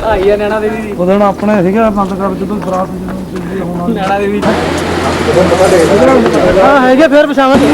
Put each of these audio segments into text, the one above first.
ਰਹਿੰਦੇ ਆ 5 ਮਿੰਟ ਠੰਡ ਹੋ ਜੋ। ਗੱਡੀਆਂ ਦੇ ਪੈਰ ਟੁੱਟਦੇ ਆਈਆ ਨੈਣਾ ਦੇ ਵੀ ਉਹਦੇ ਨਾਲ ਆਪਣੇ ਸੀਗਾ ਬੰਦ ਕਰ ਜਦੋਂ ਬਰਾਤ ਜਦੋਂ ਹੋਣਾ। ਨੈਣਾ ਦੇ ਵੀ ਹਾਂ ਹੈਗੇ ਫਿਰ ਪਛਾਵਾਂਗੇ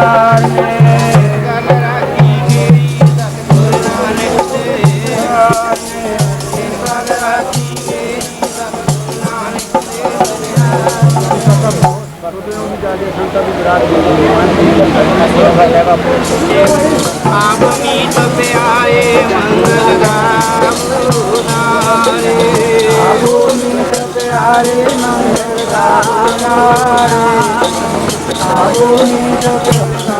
ਬਲਿਹਾਰ ਮੈਂ ਕਲ ਰਾਖੀ ਮੇਰੀ ਸਤਿਗੁਰ ਨਾਨਕ ਦੇ ਬਲਿਹਾਰ ਦਿਨ ਕਲ ਰਾਖੀ ਮੇਰੀ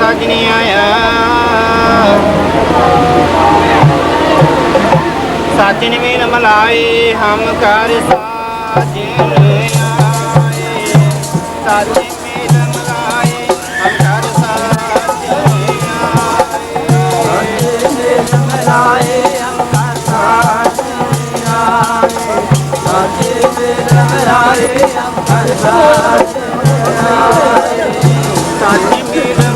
ਸਾਜਣੀਆਂ ਸਾਜਣ ਮੇਨ ਮਲਾਏ ਹਮ ਕਰ ਸਾਜਣ ਮੇਨ ਮਲਾਏ ਹਮ ਕਰ ਸਾਜਣ ਆਏ। ਸਾਜਣ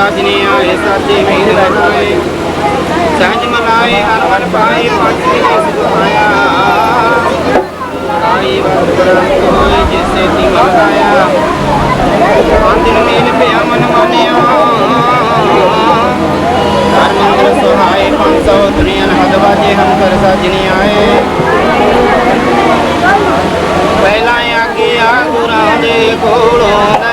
ਸਾਜਨੇ ਆਏ, ਸਾਜੇ ਮੀਰ ਲਗਾਏ ਸਹਜ ਮਨਾਏ ਹਰ ਮਨ ਪਾਏ ਪਾਛੇ ਸੁਖ ਪਾਇਆ। ਆਈ ਵਰ ਕਰਮ ਜਿਸੇ ਤੀ ਮਨਾਇਆ ਅੰਦਿਨ ਮੇਲ ਪਿਆ ਮਨ ਮਾਨਿਆ। ਹਰ ਮੰਦਰ ਸੁਹਾਏ, ਪੰਜ ਸੌ ਦੁਨੀਆ ਹਦ ਹਮ ਕਰ ਸਾਜਨੇ ਆਏ। ਪਹਿਲਾਂ ਆਗੇ ਆ ਗੁਰਾਂ ਦੇ ਕੋਲੋਂ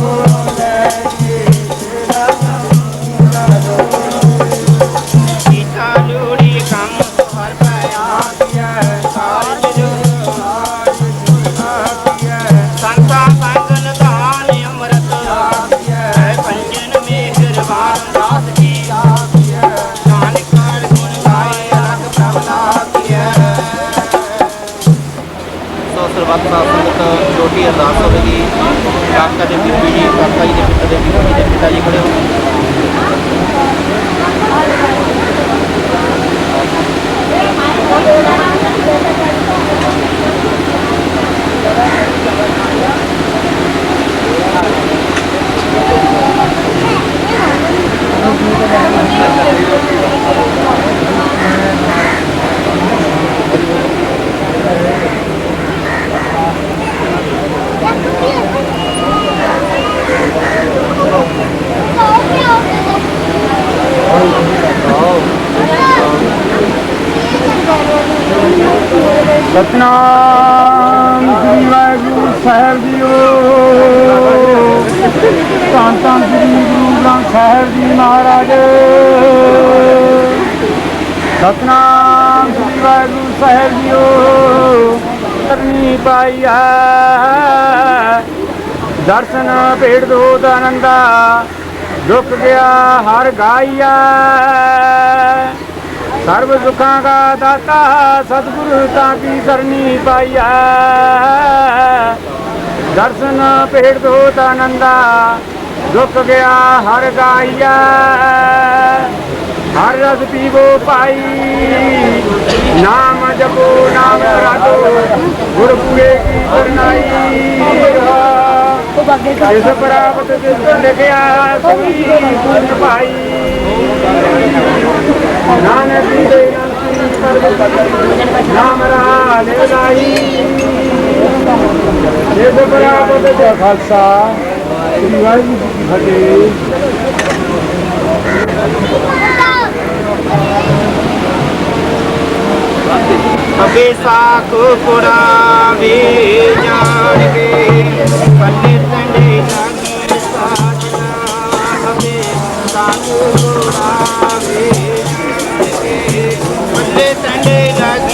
ਲੈ ਲਈਏ ਪਾਈਆ। ਦਰਸ਼ਨ ਭੇੜ ਦੋ ਆਨੰਦਾ, ਦੁੱਖ ਗਿਆ ਹਰ ਗਾਈਆ। ਸਰਬ ਸੁਖਾਂ ਕਾ ਦਾਤਾ, ਸਤਿਗੁਰੂ ਤਾਂ ਕੀ ਕਰਨੀ ਪਾਈਆ। ਦਰਸ਼ਨ ਭੇੜ ਦੋ ਆਨੰਦਾ, ਦੁੱਖ ਗਿਆ ਹਰ ਗਾਈਆ। ਹਰ ਰਸ ਪੀਵੋ ਭਾਈ। ਨਾਮ ਜਪੋ, ਨਾਮ ਰਾਜੋ ਗੁਰ ਪੂਰੇ ਕੀ ਕਰਨਾਈ। ਇਸ ਪ੍ਰਾਪਤ ਜਿਸ ਲਿਖਿਆ ਸੋਈ ਗੁਣ ਭਾਈ। ਨਾਨਕ ਦੇ ਨਾਮ ਰਾ ਲੈ ਲਾਈ। ਇਸ ਪ੍ਰਾਪਤ ਦੇ ਖਾਲਸਾ, ਸ੍ਰੀ ਵਾਹਿਗੁਰੂ ਜੀ ਕੀ ਫਤਿਹ। ਅਬੇ ਸਾਖ ਕੁੜਾ ਵੇ ਜਾਣ ਕੇ ਪੱਲੇ ਟੰਡੇ ਲਾਗੀ ਸਾਜਣਾ ਅਬੇ ਸਾਖ ਕੁੜਾ ਵੇ ਜਾਣ ਕੇ ਪੱਲੇ ਟੰਡੇ ਅੱਬੇ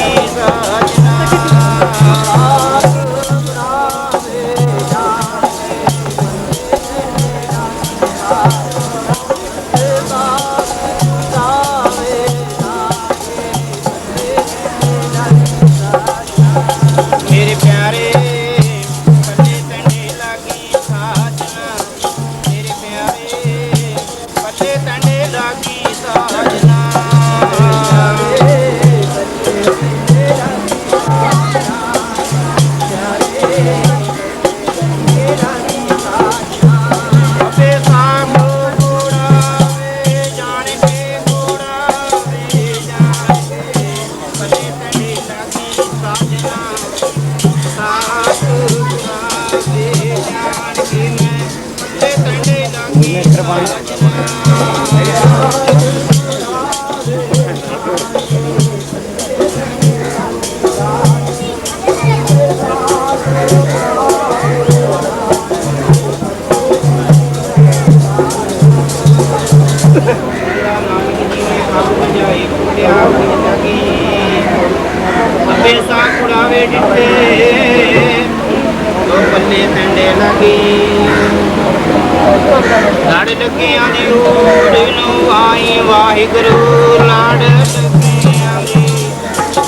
ਲੜ ਲੱਗਿਆਂ ਦੀ ਓੜ ਨੂੰ ਆਈ ਵਾਹਿਗੁਰੂ, ਲਾੜ ਲੱਗਿਆਂ ਦੀ,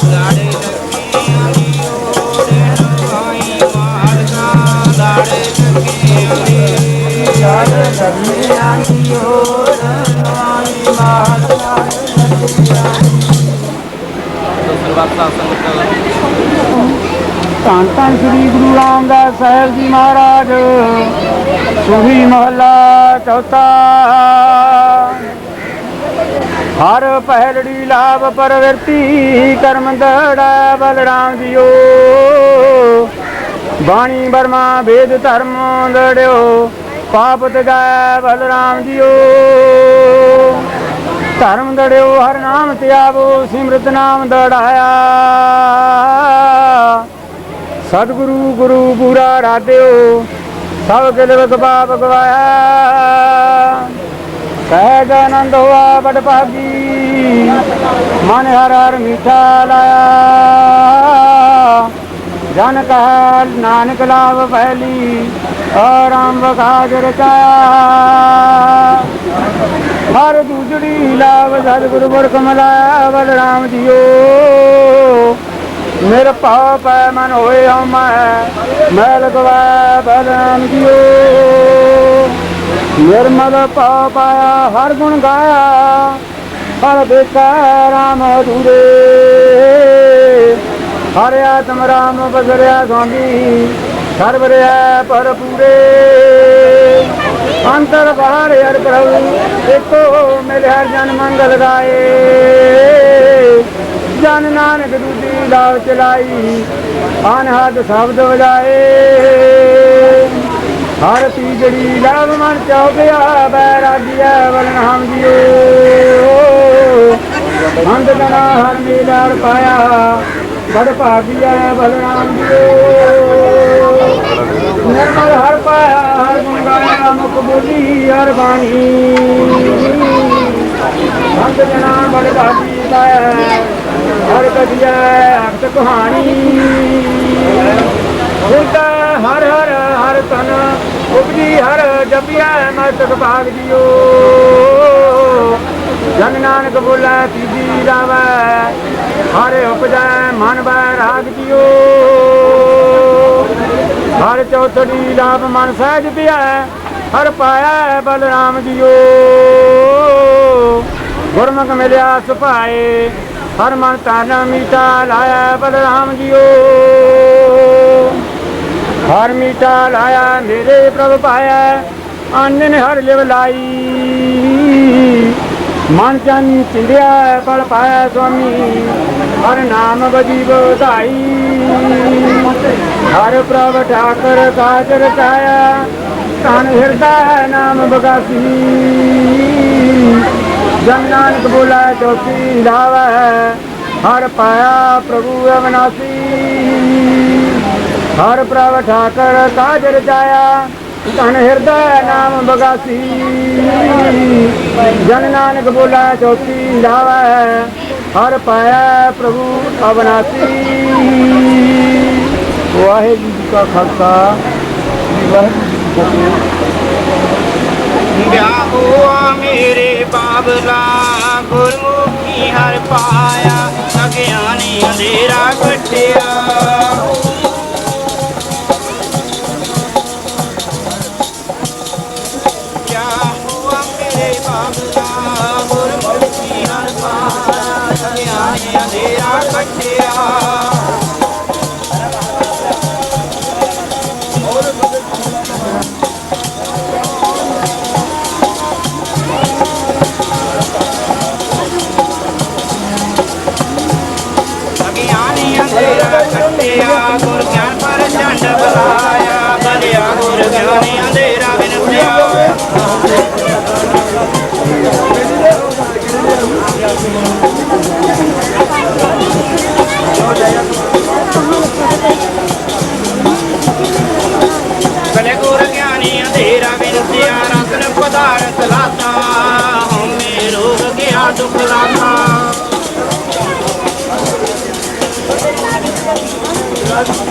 ਲੜ ਲੱਗਿਆਂ ਦੀ ਓੜ ਨੂੰ ਆਈ ਮਾਲਕਾ ਲੜ ਲੱਗਿਆਂ ਦੀ ਸਰਬੱਤ ਸੰਗਤ ਧੰਨ ਧੰਨ ਸ੍ਰੀ ਗੁਰੂ ਰਾਮਦਾਸ ਸਾਹਿਬ ਜੀ ਮਹਾਰਾਜ। ਸੁਹੀ ਮਹਲਾ ਚੌਥਾ। ਹਰ ਪਹਿਲੜੀ ਲਾਭ ਪਰਵਰਤੀ, ਕਰਮ ਦੜਾ ਬਲਰਾਮ ਜੀਓ। ਬਾਣੀ ਬਰਮਾ ਵੇਦ ਧਰਮ ਦੜਿਓ ਪਾਪ ਤਗਾਇ ਬਲਰਾਮ ਜੀਓ। ਧਰਮ ਦੜਿਓ ਹਰ ਨਾਮ ਧਿਆਵੋ ਸਿਮਰਤ ਨਾਮ ਦੜਾਇਆ। ਸਤਿਗੁਰੂ ਗੁਰੂ ਪੂਰਾ ਰਾਧਿਓ ਸਭ ਕਿਲਵ ਪਾਪ ਗਵਾਇਆ। ਸਹਿਜ ਆਨੰਦ ਹੋਆ ਬੜ ਭਾਗੀ। ਮਨ ਹਰ ਹਰ ਮਿਠਾ ਲਾਇਆ। ਜਨ ਕਹ ਨਾਨਕ ਲਾਭ ਪਹਿਲੀ ਆਰਾਮ ਬਖਾਜ ਰਚਾਇਆ। ਹਰ ਦੂਜੜੀ ਲਾਭ ਸਤਿਗੁਰੂ ਮੁਰਖ ਮਲਾਇਆ। ਬਲਰਾਮ ਜੀਓ। ਮੇਰ ਭਾਵ ਪੈ ਮਨ ਹੋਏ ਹਉ ਮੈਂ ਮੈਲ ਗਵਾ ਬਲਰਾਮ ਜੀਓ ਨਿਰਮਲ ਭਾਵ ਪਾਇਆ ਹਰ ਗੁਣ ਗਾਇਆ, ਹਰ ਦੇਖਾ ਰਾਮ ਅਧੂਰੇ। ਹਰ ਆਤਮ ਰਾਮ ਬਸਰਿਆ ਸੋਂਦੀ ਸਰਬ ਰਿਆ ਪਰ ਪੂਰੇ। ਅੰਤਰ ਬਾਹਰ ਹਰ ਪ੍ਰਭੂ ਦੇਖੋ ਮੇਰੇ ਹਰ ਜਨ ਮੰਗਲ ਗਾਏ। ਜਨ ਨਾਨਕ ਦੂਜੀ ਲਾਵ ਚਲਾਈ। ਅਨਹਦ ਸ਼ਬਦ ਵਜਾਏ। ਹਰ ਤੀਜੜੀ ਲਾਭ ਮਨ ਚੌਕਿਆ ਬੈਰਾਗੀਆ ਬਲਨਾਮ ਜੀਓ। ਅੰਤ ਜਨਾ ਹਰ ਮੇਲਾਰ ਪਾਇਆ, ਬੜ ਭਾਗੀਆ ਬਲਰਾਮ ਜੀਓ। ਨਿਰਮਲ ਹਰ ਪਾਇਆ, ਹਰ ਗੁਣ ਗਾਇਆ ਮੁਖ ਬੋਲੀ ਹਰ ਬਾਣੀ। ਅੰਤ ਜਨਾ ਬੜ ਭਾਗੀ ਪਾਇਆ ਹਰ ਕਦੀਆ ਅਕਤ ਕਹਾਣੀ। ਹੁੰਦਾ ਹਰ ਹਰ ਹਰ ਤਨ ਉਪਜੀ ਹਰ ਜਪਿਆ ਮਸਤਕ ਭਾਗ ਜੀਓ। ਜਨ ਨਾਨਕ ਬੋਲੇ ਤੀਜੀ ਰਾਵੈ, ਹਰ ਉਪਜੈ ਮਨ ਬੈ ਰਾਗ ਜੀਓ। ਹਰ ਚੌਥੜੀ ਲਾਭ ਮਨ ਸਹਿਜ ਪਿਆ, ਹਰ ਪਾਇਆ ਬਲਰਾਮ ਜੀਓ। ਗੁਰਮੁਖ ਮਿਲਿਆ ਸੁਭਾਏ ਹਰ ਮਨ ਤਾਨਾ ਮੀਤਾ ਲਾਇਆ ਬਲਰਾਮ ਜੀਓ। ਹਰ ਮੀਤਾ ਲਾਇਆ ਮੇਰੇ ਪ੍ਰਭ ਪਾਇਆ, ਆਨਨ ਹਰ ਲਿਵ ਲਾਈ। ਮਨ ਚੰ ਚਿੰਦਿਆ ਬਲ ਪਾਇਆ ਸੁਆਮੀ, ਹਰ ਨਾਮ ਬਜੀ ਵਧਾਈ ਹਰ ਪ੍ਰਭ ਠਾਕਰ ਕਾਜ ਰਚਾਇਆ ਤਨ ਹਿਰਦਾ ਨਾਮ ਬਗਾਸੀ। ਜਨ ਨਾਨਕ ਬੋਲਾ ਚੌਕੀ ਲਾਵੈ ਹਰ ਪਾਇਆ ਪ੍ਰਭੂ ਅਵਨਾਸੀ ਹਰ ਪ੍ਰਭ ਠਾਕਰ ਕਾਜ ਰਚਾਇਆ ਧਨ ਹਿਰਦਾ ਨਾਮ ਬਗਾਸੀ ਜਨ ਨਾਨਕ ਬੋਲਾ ਚੌਕੀ ਲਾਵੈ ਹਰ ਪਾਇਆ ਪ੍ਰਭੂ ਅਵਨਾਸੀ ਵਾਹਿਗੁਰੂ ਜੀ ਕਾ ਖਾਲਸਾ ਵਾਹਿਗੁਰੂ ਜੀ ਕੀ ਫਤਿਹ ਵਿਆਹ ਹੋਆ ਮੇਰੇ ਬਾਬਲਾ ਗੁਰਮੁਖੀ ਹਰ ਪਾਇਆ ਅਗਿਆਨੀ ਅੰਧੇਰਾ ਕੱਟਿਆ। ਵਿਆਹ ਕਾਨ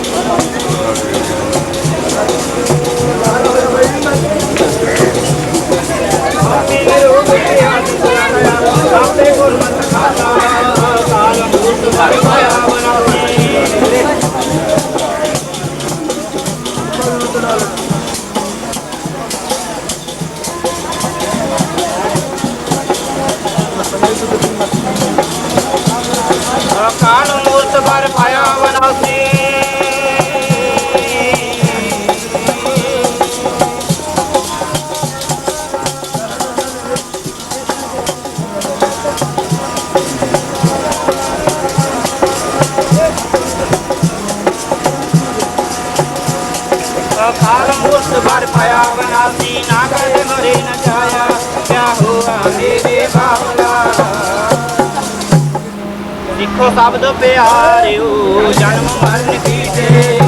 ਸਿੱਖੋ ਸ਼ਬਦ ਪਿਆਰਿਓ ਜਨਮ ਮਰਨ ਕੀ ਟੇਕ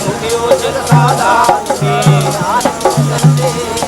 ਮੁਕਿਓ ਚਿਰ ਸਾਦਾ ਰਾਮ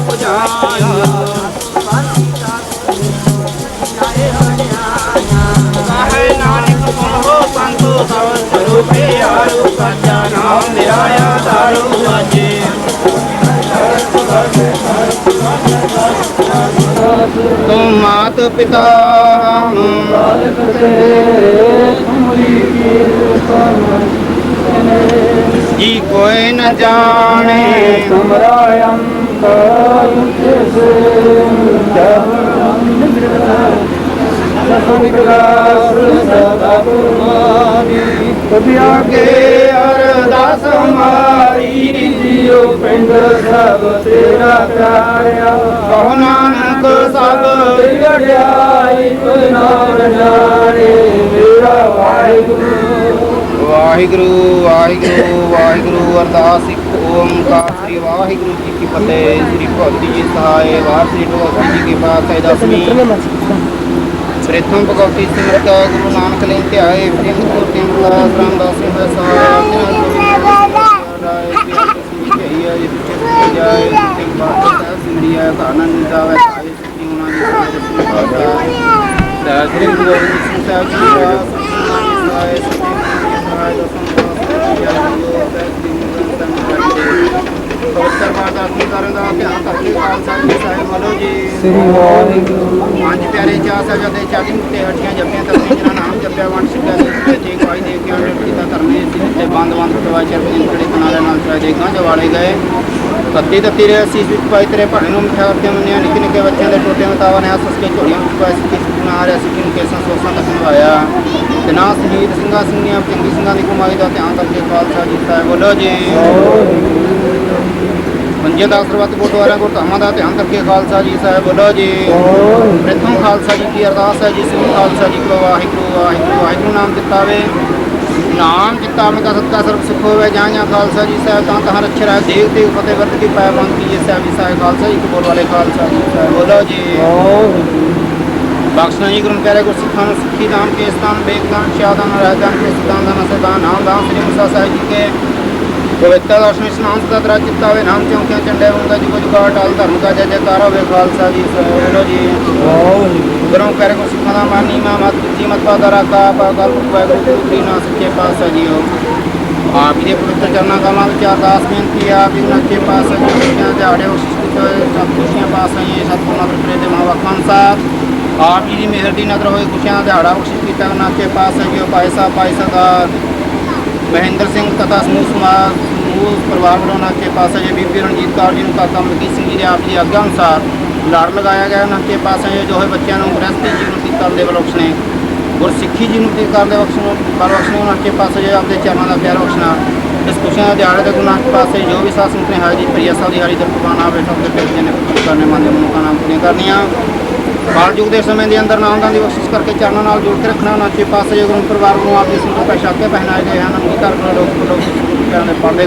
ਇੱਛਾ ਸਭ ਪੁਜਾਇਆ ਕਹੈ ਨਾਨਕ ਸੁਣੋ ਸੰਤੋ ਸਭ ਸਰੂਪੇ ਆਰੂ ਸਾਚਾ ਨਾਮ ਲਿਆਇਆ ਦਾਰੂ ਵਾਜੇ ਤੁਮ ਮਾਤ ਪਿਤਾ ਜੀ ਕੋਈ ਨ ਜਾਣੇ ਅਗੇ ਅਰਦਾਸ ਹਮਾਰੀ ਜੀਉ ਪਿੰਡ ਸਭ ਤੇਰਾ ਪਿਆਰਿਆ। ਕਹੋ ਨਾਨਕ ਸਭ ਵਡਿਆਈ ਕੋਈ ਨਾਮ ਜਾਣੇ ਮੇਰਾ ਵਾਹਿਗੁਰੂ। ਵਾਹਿਗੁਰੂ ਵਾਹਿਗੁਰੂ ਵਾਹਿਗੁਰੂ ਅਰਦਾਸ ਇੱਕ ਓੰਕਾਰ ਸ੍ਰੀ ਵਾਹਿਗੁਰੂ ਜੀ ਕੀ ਫਤਿਹ। ਸ੍ਰੀ ਭਗਤੀ ਜੀ ਸ੍ਰੀ ਭਗਵਤੀ ਜੀ ਕੀ ਪਾਤਸ਼ਾਹੀ ਦਸਵੀਂ ਪ੍ਰਥਮ ਭਗਵਤੀ ਸਿਮਰਤ ਗੁਰੂ ਨਾਨਕ ਲੈਂ ਧਿਆਏ ਪ੍ਰਿੰਗ ਕੋ ਤਿੰਨ ਸਿੰਘ ਦਾ ਜਾਏ ਤੇ ਬਾਤ ਸਿਮਰਿਆ ਆਨੰਦ ਜਾਵੇ ਆਏ ਸ੍ਰੀ ਉਹਨਾਂ ਦੀ ਸ੍ਰੀ ਸ੍ਰੀ ਗੁਰੂ ਗੋਬਿੰਦ ਸਿੰਘ ਸਾਹਿਬ ਜੀ ਦਾ ਸਤਨਾਮ ਸਹਾਏ ਸਤਿ ਸਹਾਏ ਪਵਿੱਤਰ ਮਾਤਾ ਆਪਣੀ ਕਰਨ ਦਾ ਧਿਆਨ ਕਰਕੇ ਖਾਲਸਾ ਜੀ ਸਾਹਿਬ ਵੱਲੋਂ ਜੀ। ਸ੍ਰੀ ਵਾਹਿਗੁਰੂ। ਪੰਜ ਪਿਆਰੇ ਚਾਰ ਸਾਹਿਬਜ਼ਾਦੇ ਚਾਲੀ ਮੁਕਤੇ ਹੱਟੀਆਂ ਜਪੀਆਂ ਤਪੀਆਂ ਜਿਨ੍ਹਾਂ ਨਾਮ ਜਪਿਆ ਵੰਡ ਸਿੱਧਾ ਦੇ ਤੇ ਗਵਾਈ ਦੇ ਕੇ ਅੰਦਰ ਕੀਤਾ ਧਰਮੇ ਸੀ ਤੇ ਬੰਦ ਬੰਦ ਦਵਾ ਚਰ ਬਜਨ ਖੜੇ ਕਨਾਲੇ ਨਾਲ ਚਾਹ ਦੇ ਗਾਂ ਜਵਾਲੇ ਗਏ। ਤੱਤੀ ਤੱਤੀ ਰੇ ਅਸੀਸ ਵਿੱਚ ਪਾਈ ਤੇਰੇ ਭਾਣੇ ਨੂੰ ਮਿਠਾ ਕਰਕੇ ਮੰਨਿਆ ਨਿੱਕੇ ਨਿੱਕੇ ਬੱਚਿਆਂ ਦੇ ਟੋਟੇ ਮਤਾਵਾ ਨੇ ਹੱਸ ਕੇ ਝੋਲੀਆਂ ਵਿੱਚ ਪਾਈ ਸੀ ਕਿਸ ਗੁਨਾ ਆ ਰਿਹਾ ਸੀ ਕਿਨ ਕੇ ਸੰਸੋਸਾਂ ਤੱਕ ਨਵਾਇਆ ਤੇ ਨਾ ਸਿੰਘਾਂ ਸਿੰਘਾਂ ਸਿੰਘਾਂ ਦੀ ਕਮਾਈ ਦਾ ਧਿਆਨ ਕਰਕੇ ਖਾਲਸਾ ਜੀ ਸਾਹਿਬ ਬੋਲੋ ਜੀ। ਪੰਜੇ ਦਾ ਸਰਬੱਤ ਗੁਰਦੁਆਰਿਆਂ ਗੁਰਧਾਮਾਂ ਦਾ ਧਿਆਨ ਕਰਕੇ ਖਾਲਸਾ ਜੀ ਸਾਹਿਬ ਬੋਲੋ ਜੀ। ਪ੍ਰਥਮ ਖਾਲਸਾ ਜੀ ਕੀ ਅਰਦਾਸ ਹੈ ਜੀ ਸਿੰਘ ਖਾਲਸਾ ਜੀ ਕੋ ਵਾਹਿਗੁਰੂ ਵਾਹਿਗੁਰੂ ਵਾਹਿਗੁਰੂ, ਨਾਮ ਦਿੱਤਾ ਵੇ। ਨਾਮ ਦਿੱਤਾ, ਮੈਂ ਕਾ ਸਤਿਕਾਰ ਸਰਬ ਸੁਖ ਹੋਵੇ, ਜਾਂ ਜਾਂ ਖਾਲਸਾ ਜੀ ਸਾਹਿਬ, ਤਾਂ ਤਹਾਂ ਰੱਖੇ ਰਹਿ ਦੇਖ ਤੇ ਫਤਿਹ ਵਰਤ ਕੀ ਪਾਇਆ ਬੰਦ ਕੀ ਇਹ ਸਾਹਿਬ ਜੀ ਸਾਹਿਬ, ਖਾਲਸਾ ਜੀ ਕੋ ਬੋਲ ਵਾਲੇ ਖਾਲਸਾ ਜੀ ਸਾਹਿਬ, ਬੋਲੋ ਜੀ। ਬਖਸ਼ਣਾ ਜੀ ਗੁਰੂ ਪਿਆਰੇ ਗੁਰ ਸਿੱਖਾਂ ਨੂੰ ਸਿੱਖੀ ਦਾਨ ਕੇ ਸਥਾਨ ਬੇਗਦਾਨ ਸ਼ਾਦਾਨ ਰਹਿਦਾਨ ਕੇ ਸਦਾਨ ਦਾਨ ਸਦਾਨ ਨਾਮ ਦਾਨ, ਸ੍ਰੀ ਮੁਸਾ ਸਾਹਿਬ ਜੀ ਕੇ। ਪਵਿੱਤਰ ਦਰਸ਼ਨ ਇਸਨਾਨ ਦਾ ਦਰਾ ਚਿੱਤਾ ਹੋਵੇ, ਨਾਮ ਚੌਂਕਿਆਂ ਚੰਡੇ ਹੁੰਦਾ ਜੀ, ਕੁਝ ਕਾਟ ਆਲ ਧਰਮ ਦਾ ਜੈ ਜੈਕਾਰ ਹੋਵੇ, ਖਾਲਸਾ ਜੀ ਸੋਲੋ ਜੀ। ਗੁਰੂ ਕਰੇ ਕੋ ਸਿੱਖਾਂ ਦਾ ਮਾਨੀ ਮਾ ਮਤ, ਜੀ ਮਤ ਪਾਦਰਾ ਕਾ ਪਾ ਗਲ ਵਾਹਿਗੁਰੂ ਜੀ ਨਾ ਸੱਚੇ ਪਾਤਸ਼ਾਹ ਜੀਓ। ਆਪ ਜੀ ਦੇ ਪਵਿੱਤਰ ਚਰਨਾਂ ਕਮਲਾਂ ਵਿੱਚ ਅਰਦਾਸ ਬੇਨਤੀ ਆ ਵੀ ਉਹਨਾਂ ਦੇ ਪਾਸ ਜੁੜੀਆਂ ਦਿਹਾੜੇ ਬਖਸ਼ਿਸ਼ ਕੀਤੇ ਹੋਏ ਸਭ ਖੁਸ਼ੀਆਂ ਪਾਸ ਆਈਏ ਸਤਿਗੁਰੂ ਨਦਰ ਪ੍ਰੇ ਦੇ ਮਹਾਵਾ ਖਾਨ ਸਾਹਿਬ। ਆਪ ਜੀ ਦੀ ਮਿਹਰ ਦੀ ਨਜ਼ਰ ਹੋਏ, ਖੁਸ਼ੀਆਂ ਦਾ ਦਿਹਾੜਾ ਬਖਸ਼ਿਸ਼ ਕੀਤਾ ਉਹਨਾਂ ਦੇ ਪਾਸ ਆਈਓ ਭਾਈ ਸਾਹਿਬ, ਭਾਈ ਸਰਦਾਰ ਮਹਿੰਦਰ ਸਿੰਘ ਤथा ਸਮੂਹ ਸਮਾਜ ਸਮੂਹ ਪਰਿਵਾਰ ਵੱਲੋਂ ਉਹਨਾਂ ਦੇ ਪਾਸ ਆਈਏ ਬੀਬੀ ਰਣਜੀਤ ਕੌਰ ਜੀ ਨੂੰ ਕਾਕਾ ਮਲਕੀਤ ਸਿੰਘ ਜੀ ਦੇ ਆਪ ਜੀ ਦੀ ਆਗਿਆ ਅਨੁਸਾਰ ਲੜ ਲਗਾਇਆ ਗਿਆ ਉਹਨਾਂ ਦੇ ਪਾਸ ਆਈਏ ਜੋ ਹੋਏ ਬੱਚਿਆਂ ਨੂੰ ਗ੍ਰਸਤੀ ਜੀਵਨ ਦੀ ਕਰਨ ਦੇ ਵੱਲੋਂ ਬਖਸ਼ਣੇ ਗੁਰਸਿੱਖੀ ਜੀ ਨੂੰ ਕਰਨ ਦੇ ਬਖਸ਼ਣ ਪਰ ਬਖਸ਼ਣੇ ਉਹਨਾਂ ਦੇ ਪਾਸ ਆਈਏ ਆਪਦੇ ਚਰਨਾਂ ਦਾ ਪਿਆਰ ਬਖਸ਼ਣਾ ਇਸ ਖੁਸ਼ੀਆਂ ਦੇ ਦਿਹਾੜੇ ਦੇ ਗੁਨਾਹ ਦੇ ਪਾਸੇ ਜੋ ਵੀ ਸਾਧ ਸੰਗਤ ਨੇ ਹਾਜ਼ਰੀ ਪ੍ਰਿਆ ਸਾਹਿਬ ਦੀ ਹਾਜ਼ਰੀ ਦਰ ਕੁਰਬਾਨਾ ਬੈਠਾ ਉਹਦੇ ਨੇ ਕਰਨੇ ਮੰਨ ਮਨੁੱਖਾਂ ਨਾਮ ਪੂਰੀਆਂ ਕਰਨੀਆਂ। ਕਾਲ ਯੁੱਗ ਦੇ ਸਮੇਂ ਦੇ ਅੰਦਰ ਨਾਮਦਾਨ ਦੀ ਬਖਸ਼ਿਸ਼ ਕਰਕੇ ਚਰਨਾਂ ਨਾਲ ਜੋੜ ਕੇ ਰੱਖਣਾ ਉਹਨਾਂ ਦੇ ਪਾਸੇ ਜੋ ਗੁਰੂ ਪਰਿਵਾਰ ਨੂੰ ਆਪ ਦੇ ਸੰਤੋਖ ਪੈਸ਼ਾਕੇ ਪਹਿਨਾਏ ਗਏ ਹਨ ਅੰਗੀਕਾਰ ਕਰਨ ਲੋਕ ਲੋਕ ਪਿਆਰ ਦੇ ਪਰਦੇ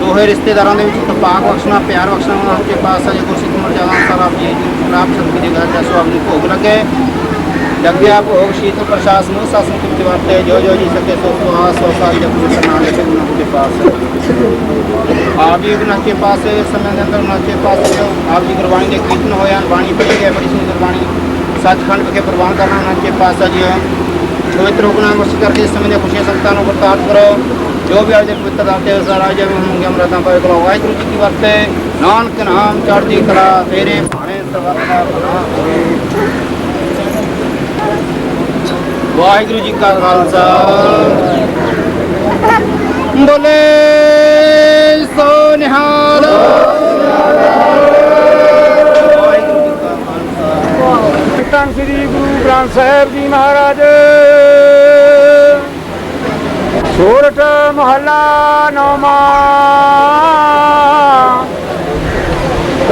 ਦੋਹੇ ਰਿਸ਼ਤੇਦਾਰਾਂ ਦੇ ਵਿੱਚ ਤਪਾਕ ਬਖਸ਼ਣਾ, ਪਿਆਰ ਬਖਸ਼ਣਾ ਉਹਨਾਂ ਦੇ ਪਾਸ ਅਜੇ ਗੁਰਸਿੱਖ ਮਰਜ਼ਾਦਾ ਅਨਸਾਰ ਆਪ ਜੀ ਜੀ ਆਪ ਸਤਿਗੁਰੂ ਦੇ ਘਰ ਜਾ ਸੋ ਆਪਣੀ ਭੋਗ ਲੱਗੇ। ਜਗਿਆ ਭੋਗ ਸ਼ੀਤਲ ਪ੍ਰਸ਼ਾਸ ਨੂੰ ਸਾਸਨ ਕੁਝ ਵਰਤੇ ਜੋ ਜੋ ਜੀ ਸਕੇ ਸੋ ਸੋ ਆ ਸੋ ਸਾਰੀ ਜਪ ਗੁਰੂ ਨਾਮ ਦੇ ਗੁਰੂ ਦੇ ਪਾਸ ਆਪ ਜੀ ਗੁਰੂ ਕੇ ਪਾਸ ਇਸ ਸਮੇਂ ਦੇ ਅੰਦਰ ਉਹਨਾਂ ਕੇ ਪਾਸ ਜੋ ਆਪ ਜੀ ਗੁਰਬਾਣੀ ਦੇ ਕੀਰਤਨ ਹੋਇਆ ਬਾਣੀ ਪੜ੍ਹੀ ਗਈ ਬੜੀ ਸੁੰਦਰ ਬਾਣੀ ਸੱਚਖੰਡ ਵਿਖੇ ਪ੍ਰਵਾਨ ਕਰਨਾ ਉਹਨਾਂ ਕੇ ਪਾਸ ਜੀ ਪਵਿੱਤਰ ਹੁਕਮਾਂ ਵਰਸ਼ ਕਰਕੇ ਇਸ ਸਮੇਂ ਦੀਆਂ ਖੁਸ਼ੀਆਂ ਸੰਗਤਾਂ ਨੂੰ ਵਰਤਾਤ ਕਰੋ ਜੋ ਵੀ ਅੱਜ ਦੇ ਪਵਿੱਤਰ ਦਾਤੇ ਅਸਾਰਾ ਜੇ ਹੋਣਗੇ ਅਮਰਤਾਂ ਪਾਏ ਕੋਲ ਵਾਹਿਗੁਰੂ ਜੀ ਕੀ ਵਰਤੇ ਨਾਨਕ ਨਾਮ ਚੜ੍ਹਦੀ ਕਲਾ ਤੇਰੇ ਭਾਣੇ ਸਰਬੱਤ ਦਾ ਭਲਾ ਹੋਵੇ ਵਾਹਿਗੁਰੂ ਜੀ ਕਾ ਖਾਲਸਾ। ਬੋਲੇ ਸੋ ਨਿਹਾਲ ਵਾਹਿਗੁਰੂ ਸ੍ਰੀ ਗੁਰੂ ਗ੍ਰੰਥ ਸਾਹਿਬ ਜੀ ਮਹਾਰਾਜ। ਸੋਰਠ ਮਹੱਲਾ ਨੌਵਾਂ।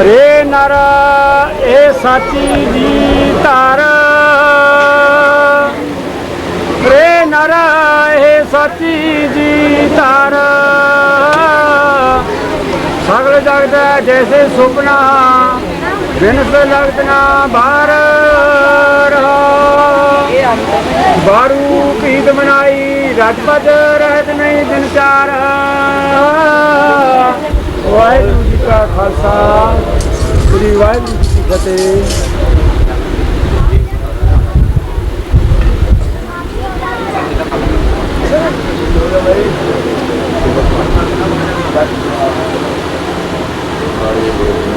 ਰੇ ਨਰ, ਇਹ ਸਾਚੀ ਜੀ ਧਰ। ਸਾਚੀ ਜੀ ਧਰ। ਸਗਲ ਜਗਤ ਜੈਸੇ ਸੁਪਨਾ ਬਿਨਸ ਲਗਤ ਨਾ ਬਾਰ ਬਾਰੂ ਪੀਤ ਮਨਾਈ ਰਜਪਦ ਰਹਿਤ ਨਹੀਂ ਦਿਨ ਚਾਰ। ਵਾਹਿਗੁਰੂ ਜੀ ਕਾ ਖਾਲਸਾ, ਸ੍ਰੀ ਵਾਹਿਗੁਰੂ ਜੀ ਕੀ ਫਤਿਹ। Thank you.